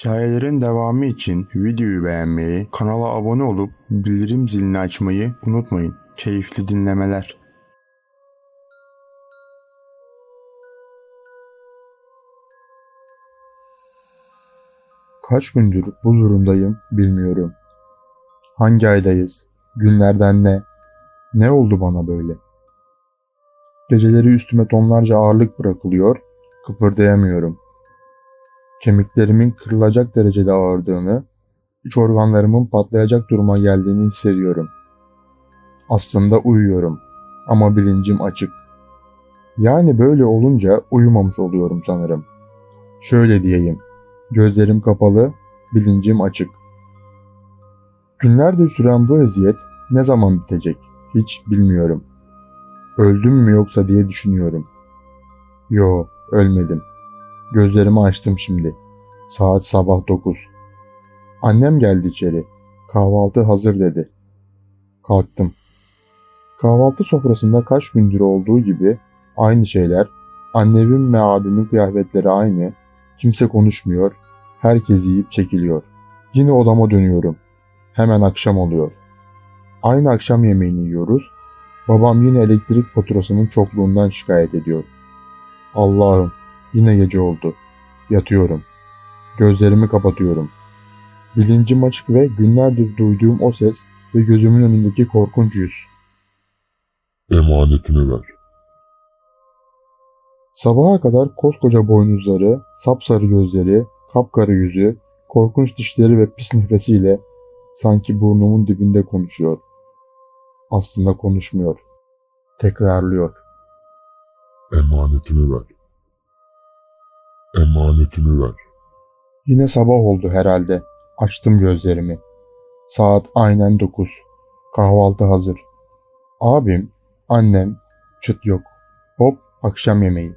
Hikayelerin devamı için videoyu beğenmeyi, kanala abone olup bildirim zilini açmayı unutmayın. Keyifli dinlemeler. Kaç gündür bu durumdayım bilmiyorum. Hangi aydayız? Günlerden ne? Ne oldu bana böyle? Geceleri üstüme tonlarca ağırlık bırakılıyor, kıpırdayamıyorum. Kemiklerimin kırılacak derecede ağırdığını, iç organlarımın patlayacak duruma geldiğini hissediyorum. Aslında uyuyorum ama bilincim açık. Yani böyle olunca uyumamış oluyorum sanırım. Şöyle diyeyim, gözlerim kapalı, bilincim açık. Günlerdir süren bu eziyet ne zaman bitecek hiç bilmiyorum. Öldüm mü yoksa diye düşünüyorum. Yo, ölmedim. Gözlerimi açtım şimdi. Saat sabah 9. Annem geldi içeri. Kahvaltı hazır dedi. Kalktım. Kahvaltı sofrasında kaç gündür olduğu gibi aynı şeyler, annemin ve abimin kıyafetleri aynı, kimse konuşmuyor, herkes yiyip çekiliyor. Yine odama dönüyorum. Hemen akşam oluyor. Aynı akşam yemeğini yiyoruz. Babam yine elektrik faturasının çokluğundan şikayet ediyor. Allah'ım yine gece oldu. Yatıyorum. Gözlerimi kapatıyorum. Bilincim açık ve günlerdir duyduğum o ses ve gözümün önündeki korkunç yüz. Emanetini ver. Sabaha kadar koskoca boynuzları, sapsarı gözleri, kapkara yüzü, korkunç dişleri ve pis nefesiyle sanki burnumun dibinde konuşuyor. Aslında konuşmuyor. Tekrarlıyor. Emanetini ver. Emanetini ver. Yine sabah oldu herhalde. Açtım gözlerimi. Saat aynen 9. Kahvaltı hazır. Abim, annem, çıt yok. Hop akşam yemeği.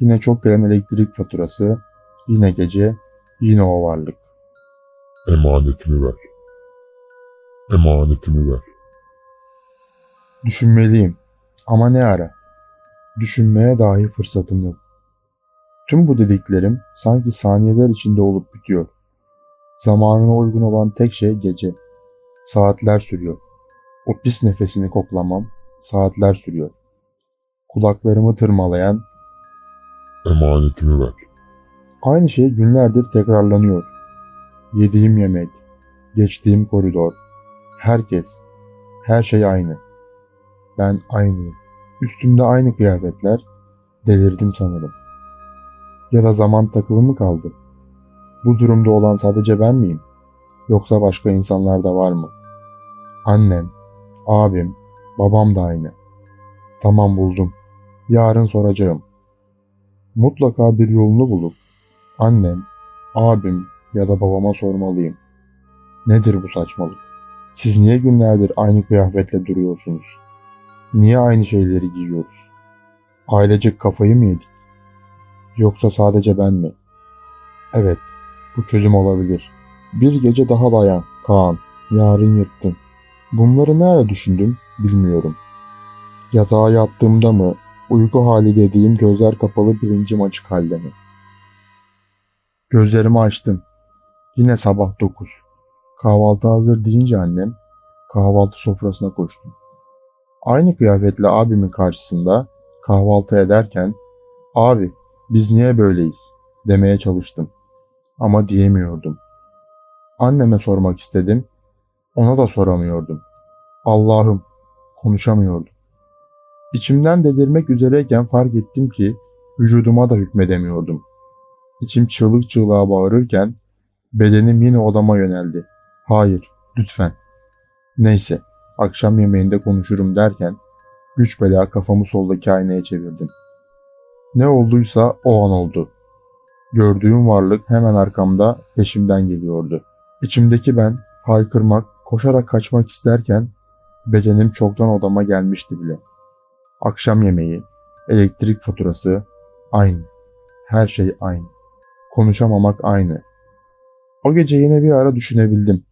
Yine çok gelen elektrik faturası. Yine gece, yine o varlık. Emanetini ver. Emanetini ver. Düşünmeliyim. Ama ne ara? Düşünmeye dahi fırsatım yok. Tüm bu dediklerim sanki saniyeler içinde olup bitiyor. Zamanına uygun olan tek şey gece. Saatler sürüyor. O pis nefesini koklamam saatler sürüyor. Kulaklarımı tırmalayan Emanetini ver. aynı şey günlerdir tekrarlanıyor. Yediğim yemek, geçtiğim koridor, herkes, her şey aynı. Ben aynıyım. Üstümde aynı kıyafetler, delirdim sanırım. Ya da zaman takılı mı kaldı? Bu durumda olan sadece ben miyim? Yoksa başka insanlar da var mı? Annem, abim, babam da aynı. Tamam buldum. Yarın soracağım. Mutlaka bir yolunu bulup annem, abim ya da babama sormalıyım. Nedir bu saçmalık? Siz niye günlerdir aynı kıyafetle duruyorsunuz? Niye aynı şeyleri giyiyoruz? Ailecek kafayı mı yedik? Yoksa sadece ben mi? Evet, bu çözüm olabilir. Bir gece daha dayan, Kaan. Yarın yırttın. Bunları ne ara düşündüm bilmiyorum. Yatağa yattığımda mı, uyku hali dediğim gözler kapalı bilincim açık halde mi? Gözlerimi açtım. Yine sabah 9. Kahvaltı hazır deyince annem kahvaltı sofrasına koştum. Aynı kıyafetle abimin karşısında kahvaltı ederken abi biz niye böyleyiz demeye çalıştım. Ama diyemiyordum. Anneme sormak istedim. Ona da soramıyordum. Allah'ım konuşamıyordum. İçimden delirmek üzereyken fark ettim ki vücuduma da hükmedemiyordum. İçim çığlık çığlığa bağırırken bedenim yine odama yöneldi. Hayır, lütfen. Neyse, akşam yemeğinde konuşurum derken güç bela kafamı soldaki aynaya çevirdim. Ne olduysa o an oldu. Gördüğüm varlık hemen arkamda peşimden geliyordu. İçimdeki ben haykırmak, koşarak kaçmak isterken bedenim çoktan odama gelmişti bile. Akşam yemeği, elektrik faturası aynı. Her şey aynı. Konuşamamak aynı. O gece yine bir ara düşünebildim.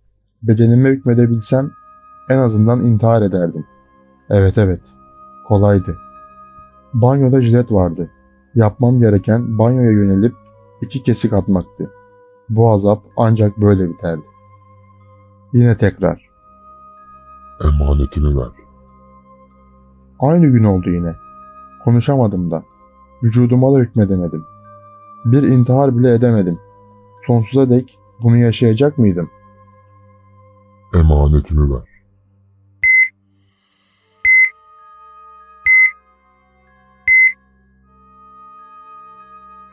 Bedenime hükmedebilsem en azından intihar ederdim. Evet evet, kolaydı. Banyoda jilet vardı. Yapmam gereken banyoya yönelip iki kesik atmaktı. Bu azap ancak böyle biterdi. Yine tekrar. Emanetini ver. Aynı gün oldu yine. Konuşamadım da. Vücuduma da hükmedemedim. Bir intihar bile edemedim. Sonsuza dek bunu yaşayacak mıydım? Emanetini ver.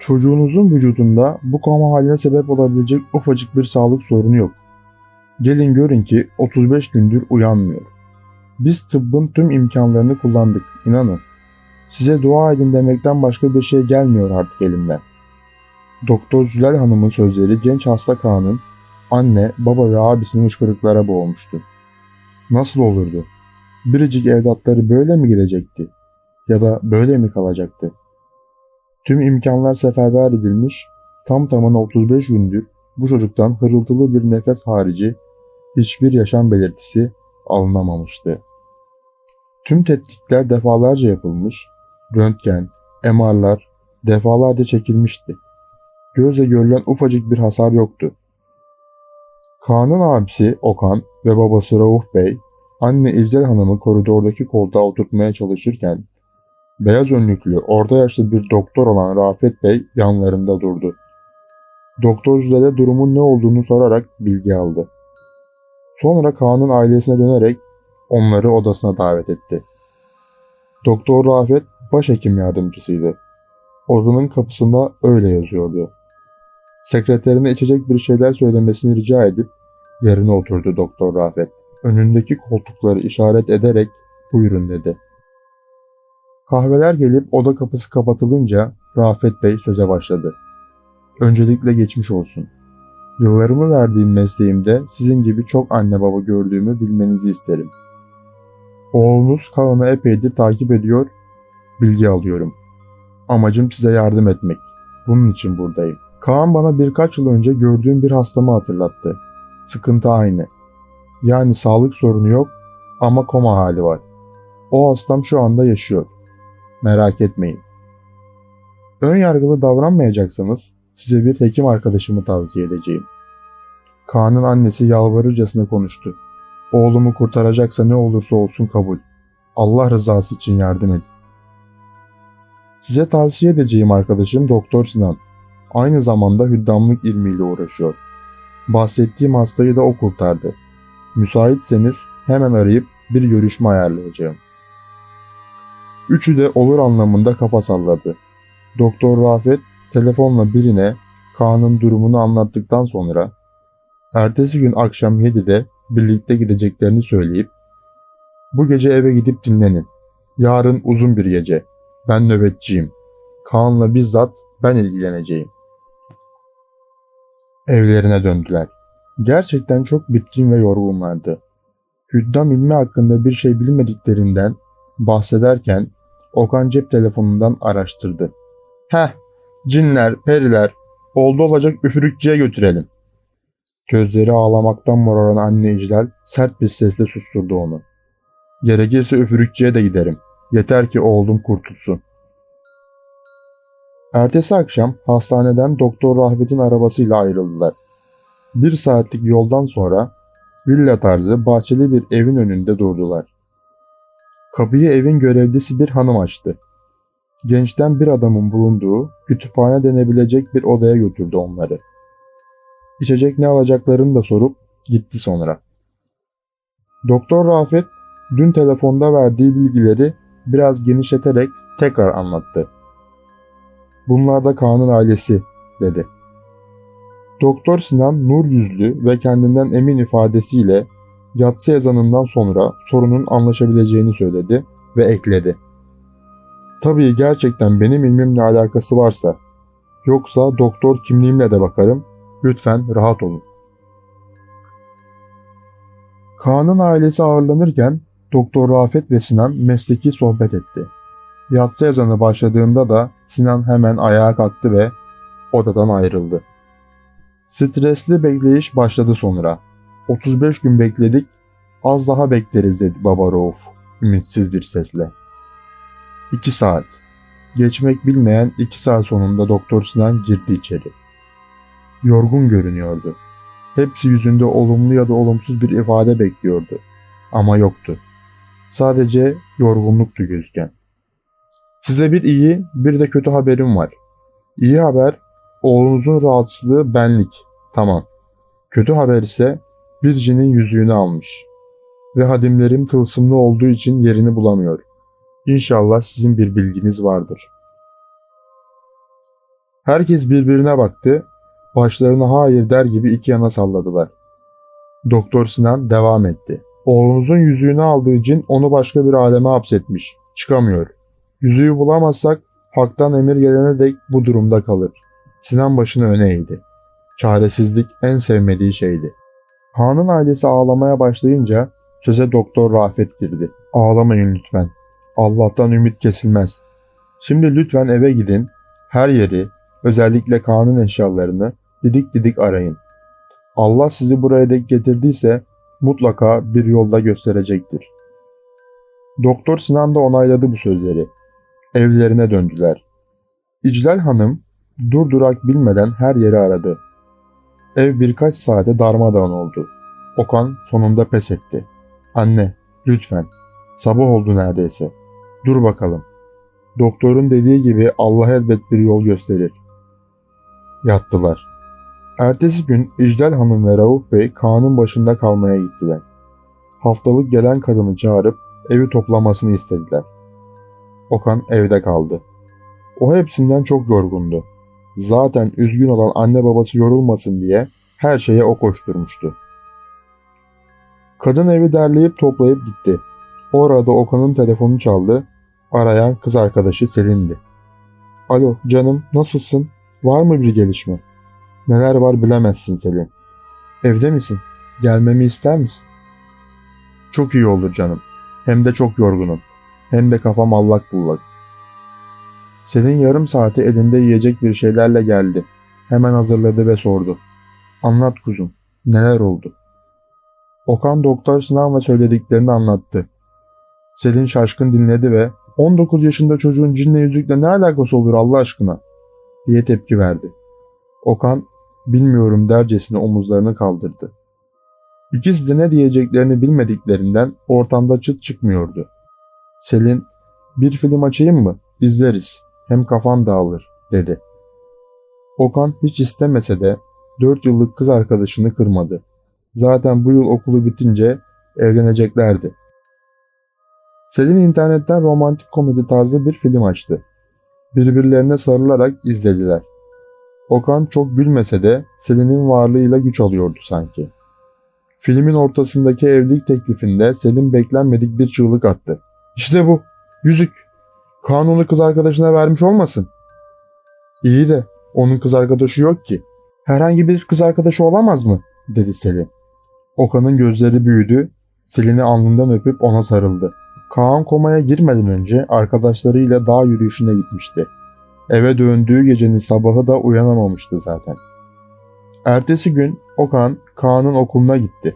Çocuğunuzun vücudunda bu koma haline sebep olabilecek ufacık bir sağlık sorunu yok. Gelin görün ki 35 gündür uyanmıyor. Biz tıbbın tüm imkanlarını kullandık, inanın. Size dua edin demekten başka bir şey gelmiyor artık elimden. Doktor Zülal Hanım'ın sözleri genç hasta Kaan'ın anne, baba ve abisini hıçkırıklara boğmuştu. Nasıl olurdu? Biricik evlatları böyle mi gidecekti? Ya da böyle mi kalacaktı? Tüm imkanlar seferber edilmiş, tam tamına 35 gündür bu çocuktan hırıltılı bir nefes harici hiçbir yaşam belirtisi alınamamıştı. Tüm tetkikler defalarca yapılmış, röntgen, MR'lar defalarca çekilmişti. Gözle görülen ufacık bir hasar yoktu. Kaan'ın abisi Okan ve babası Rauf Bey, anne İvzel Hanım'ı koridordaki koltuğa oturtmaya çalışırken Beyaz önlüklü, orta yaşlı bir doktor olan Rafet Bey yanlarında durdu. Doktor Zülal'e durumun ne olduğunu sorarak bilgi aldı. Sonra Kaan'ın ailesine dönerek onları odasına davet etti. Doktor Rafet başhekim yardımcısıydı. Odanın kapısında öyle yazıyordu. Sekreterine içecek bir şeyler söylemesini rica edip yerine oturdu Doktor Rafet. Önündeki koltukları işaret ederek buyurun dedi. Kahveler gelip oda kapısı kapatılınca Rafet Bey söze başladı. Öncelikle geçmiş olsun. Yıllarımı verdiğim mesleğimde sizin gibi çok anne baba gördüğümü bilmenizi isterim. Oğlunuz Kaan'ı epeydir takip ediyor, bilgi alıyorum. Amacım size yardım etmek. Bunun için buradayım. Kaan bana birkaç yıl önce gördüğüm bir hastamı hatırlattı. Sıkıntı aynı. Yani sağlık sorunu yok ama koma hali var. O hastam şu anda yaşıyor. Merak etmeyin. Ön yargılı davranmayacaksanız size bir hekim arkadaşımı tavsiye edeceğim. Kaan'ın annesi yalvarırcasına konuştu. Oğlumu kurtaracaksa ne olursa olsun kabul. Allah rızası için yardım edin. Size tavsiye edeceğim arkadaşım Doktor Sinan. Aynı zamanda hüddamlık ilmiyle uğraşıyor. Bahsettiğim hastayı da o kurtardı. Müsaitseniz hemen arayıp bir görüşme ayarlayacağım. Üçü de olur anlamında kafa salladı. Doktor Rafet telefonla birine Kaan'ın durumunu anlattıktan sonra ertesi gün akşam 7'de birlikte gideceklerini söyleyip bu gece eve gidip dinlenin. Yarın uzun bir gece. Ben nöbetçiyim. Kaan'la bizzat ben ilgileneceğim. Evlerine döndüler. Gerçekten çok bitkin ve yorgunlardı. Hüddam ilmi hakkında bir şey bilmediklerinden bahsederken Okan cep telefonundan araştırdı. Heh, cinler, periler, oldu olacak üfürükçüye götürelim. Gözleri ağlamaktan moraran anne İclal sert bir sesle susturdu onu. Gerekirse üfürükçüye de giderim. Yeter ki oğlum kurtulsun. Ertesi akşam hastaneden Doktor Rahmet'in arabasıyla ayrıldılar. Bir saatlik yoldan sonra villa tarzı bahçeli bir evin önünde durdular. Kapıyı evin görevlisi bir hanım açtı. Gençten bir adamın bulunduğu kütüphane denebilecek bir odaya götürdü onları. İçecek ne alacaklarını da sorup gitti sonra. Doktor Rafet dün telefonda verdiği bilgileri biraz genişleterek tekrar anlattı. Bunlar da Kaan'ın ailesi dedi. Doktor Sinan nur yüzlü ve kendinden emin ifadesiyle yatsı ezanından sonra sorunun anlaşabileceğini söyledi ve ekledi. Tabii gerçekten benim ilmimle alakası varsa, yoksa doktor kimliğimle de bakarım, lütfen rahat olun. Kaan'ın ailesi ağırlanırken Doktor Rafet ve Sinan mesleki sohbet etti. Yatsı ezanı başladığında da Sinan hemen ayağa kalktı ve odadan ayrıldı. Stresli bekleyiş başladı sonra. 35 gün bekledik, az daha bekleriz dedi baba Rauf, ümitsiz bir sesle. 2 saat. Geçmek bilmeyen 2 saat sonunda Doktor Sinan girdi içeri. yorgun görünüyordu. Hepsi yüzünde olumlu ya da olumsuz bir ifade bekliyordu. Ama yoktu. Sadece yorgunluktu gözüken. Size bir iyi, bir de kötü haberim var. İyi haber, oğlunuzun rahatsızlığı benlik. Tamam. Kötü haber ise bir cinin yüzüğünü almış. Ve hadimlerim tılsımlı olduğu için yerini bulamıyor. İnşallah sizin bir bilginiz vardır. Herkes birbirine baktı. Başlarını hayır der gibi iki yana salladılar. Doktor Sinan devam etti. Oğlunuzun yüzüğünü aldığı cin onu başka bir aleme hapsetmiş. Çıkamıyor. Yüzüğü bulamazsak haktan emir gelene dek bu durumda kalır. Sinan başını öne eğdi. Çaresizlik en sevmediği şeydi. Han'ın ailesi ağlamaya başlayınca söze Doktor Rafet girdi. Ağlamayın lütfen. Allah'tan ümit kesilmez. Şimdi lütfen eve gidin. Her yeri, özellikle Kaan'ın eşyalarını didik didik arayın. Allah sizi buraya dek getirdiyse mutlaka bir yolda gösterecektir. Doktor Sinan da onayladı bu sözleri. Evlerine döndüler. İclal Hanım durdurak bilmeden her yeri aradı. Ev birkaç saate darmadağın oldu. Okan sonunda pes etti. Anne, lütfen. Sabah oldu neredeyse. Dur bakalım. Doktorun dediği gibi Allah elbet bir yol gösterir. Yattılar. Ertesi gün İcdal Hanım ve Rauf Bey Kaan'ın başında kalmaya gittiler. Haftalık gelen kadını çağırıp evi toplamasını istediler. Okan evde kaldı. O hepsinden çok yorgundu. Zaten üzgün olan anne babası yorulmasın diye her şeye o koşturmuştu. Kadın evi derleyip toplayıp gitti. Orada Okan'ın telefonu çaldı. Arayan kız arkadaşı Selin'di. Alo canım nasılsın? Var mı bir gelişme? Neler var bilemezsin Selin. Evde misin? Gelmemi ister misin? Çok iyi olur canım. Hem de çok yorgunum. Hem de kafam allak bullak. Selin yarım saati elinde yiyecek bir şeylerle geldi. Hemen hazırladı ve sordu. Anlat kuzum. Neler oldu? Okan doktor sınav ve söylediklerini anlattı. Selin şaşkın dinledi ve 19 yaşında çocuğun cinle yüzükle ne alakası olur Allah aşkına diye tepki verdi. Okan bilmiyorum dercesine omuzlarını kaldırdı. İkisi de ne diyeceklerini bilmediklerinden ortamda çıt çıkmıyordu. Selin bir film açayım mı? İzleriz. Hem kafan dağılır dedi. Okan hiç istemese de 4 yıllık kız arkadaşını kırmadı. Zaten bu yıl okulu bitince evleneceklerdi. Selin internetten romantik komedi tarzı bir film açtı. Birbirlerine sarılarak izlediler. Okan çok gülmese de Selin'in varlığıyla güç alıyordu sanki. Filmin ortasındaki evlilik teklifinde Selin beklenmedik bir çığlık attı. İşte bu. Yüzük. Kanunu kız arkadaşına vermiş olmasın? İyi de onun kız arkadaşı yok ki. Herhangi bir kız arkadaşı olamaz mı? dedi Selin. Okan'ın gözleri büyüdü. Selin'i alnından öpüp ona sarıldı. Kaan komaya girmeden önce arkadaşlarıyla dağ yürüyüşüne gitmişti. Eve döndüğü gecenin sabahı da uyanamamıştı zaten. Ertesi gün Okan Kaan'ın okuluna gitti.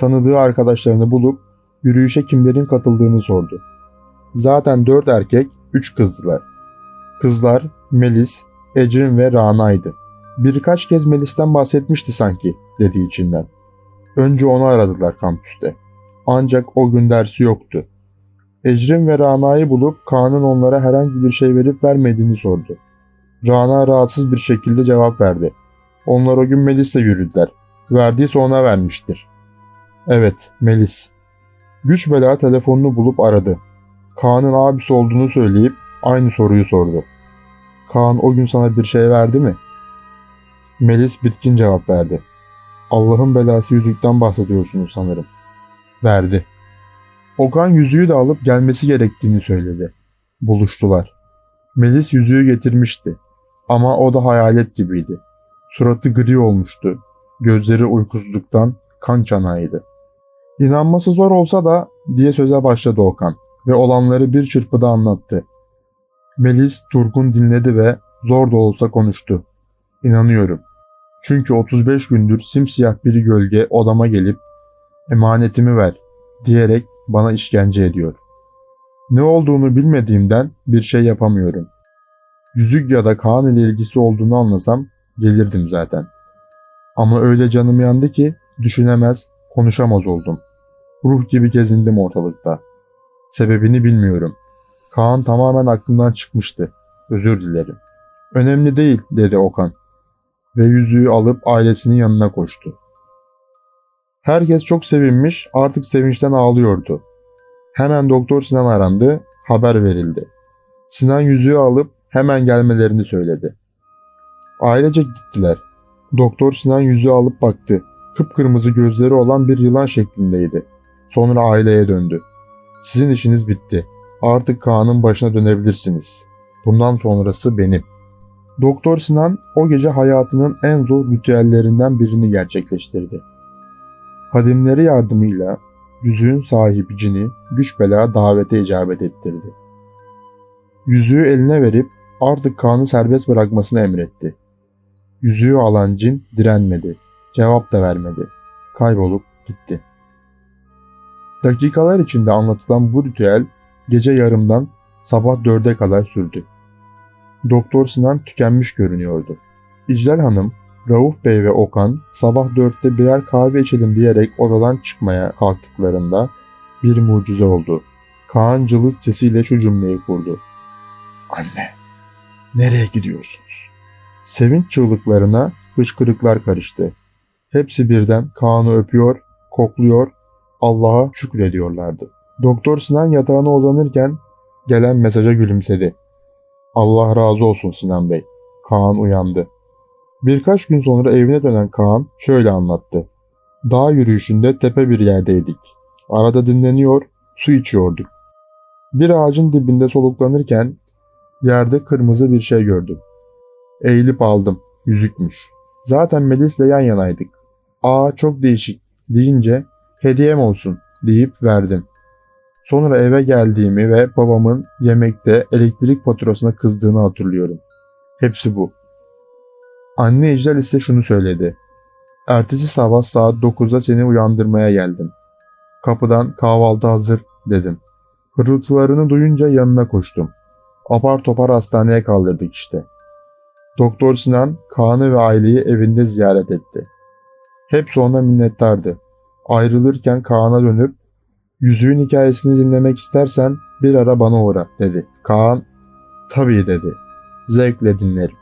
Tanıdığı arkadaşlarını bulup yürüyüşe kimlerin katıldığını sordu. Zaten dört erkek, üç kızdılar. Kızlar Melis, Ecrin ve Rana'ydı. Birkaç kez Melis'ten bahsetmişti sanki dedi içinden. Önce onu aradılar kampüste. Ancak o gün dersi yoktu. Ecrin ve Rana'yı bulup Kaan'ın onlara herhangi bir şey verip vermediğini sordu. Rana rahatsız bir şekilde cevap verdi. Onlar o gün Melis'le yürüdüler. Verdiyse ona vermiştir. Evet, Melis. Güç bela telefonunu bulup aradı. Kaan'ın abisi olduğunu söyleyip aynı soruyu sordu. Kaan o gün sana bir şey verdi mi? Melis bitkin cevap verdi. Allah'ın belası yüzükten bahsediyorsunuz sanırım. Verdi. Okan yüzüğü de alıp gelmesi gerektiğini söyledi. Buluştular. Melis yüzüğü getirmişti. Ama o da hayalet gibiydi. Suratı gri olmuştu. Gözleri uykusuzluktan kan çanağıydı. İnanması zor olsa da diye söze başladı Okan ve olanları bir çırpıda anlattı. Melis durgun dinledi ve zor da olsa konuştu. İnanıyorum. Çünkü 35 gündür simsiyah bir gölge odama gelip emanetimi ver diyerek bana işkence ediyor. Ne olduğunu bilmediğimden bir şey yapamıyorum. Yüzük ya da Kaan ile ilgisi olduğunu anlasam gelirdim zaten. Ama öyle canım yandı ki düşünemez, konuşamaz oldum. Ruh gibi gezindim ortalıkta. Sebebini bilmiyorum. Kaan tamamen aklımdan çıkmıştı. Özür dilerim. Önemli değil dedi Okan. Ve yüzüğü alıp ailesinin yanına koştu. Herkes çok sevinmiş, artık sevinçten ağlıyordu. Hemen Doktor Sinan arandı, haber verildi. Sinan yüzüğü alıp hemen gelmelerini söyledi. Ailece gittiler. Doktor Sinan yüzüğü alıp baktı. Kıpkırmızı gözleri olan bir yılan şeklindeydi. Sonra aileye döndü. Sizin işiniz bitti. Artık Kaan'ın başına dönebilirsiniz. Bundan sonrası benim. Doktor Sinan o gece hayatının en zor ritüellerinden birini gerçekleştirdi. Hadimleri yardımıyla yüzüğün sahibi cini güç bela davete icabet ettirdi. Yüzüğü eline verip artık Kaan'ı serbest bırakmasını emretti. Yüzüğü alan cin direnmedi, cevap da vermedi. Kaybolup gitti. Dakikalar içinde anlatılan bu ritüel gece yarımdan sabah dörde kadar sürdü. Doktor Sinan tükenmiş görünüyordu. İclal Hanım, Rauf Bey ve Okan sabah dörtte birer kahve içelim diyerek odadan çıkmaya kalktıklarında bir mucize oldu. Kaan cılız sesiyle şu cümleyi kurdu. Anne, nereye gidiyorsunuz? Sevinç çığlıklarına hıçkırıklar karıştı. Hepsi birden Kaan'ı öpüyor, kokluyor, Allah'a şükrediyorlardı. Doktor Sinan yatağına uzanırken gelen mesaja gülümsedi. Allah razı olsun Sinan Bey. Kaan uyandı. Birkaç gün sonra evine dönen Kaan şöyle anlattı. Dağ yürüyüşünde tepe bir yerdeydik. Arada dinleniyor, su içiyorduk. Bir ağacın dibinde soluklanırken yerde kırmızı bir şey gördüm. Eğilip aldım. Yüzükmüş. Zaten Melis'le yan yanaydık. Aa çok değişik deyince hediyem olsun deyip verdim. Sonra eve geldiğimi ve babamın yemekte elektrik faturasına kızdığını hatırlıyorum. Hepsi bu. Anne İclal ise şunu söyledi. Ertesi sabah saat 9'da seni uyandırmaya geldim. Kapıdan kahvaltı hazır dedim. Hırıltılarını duyunca yanına koştum. Apar topar hastaneye kaldırdık işte. Doktor Sinan Kaan'ı ve aileyi evinde ziyaret etti. Hepsi ona minnettardı. Ayrılırken Kaan'a dönüp yüzüğün hikayesini dinlemek istersen bir ara bana uğra dedi. Kaan tabii dedi. Zevkle dinlerim.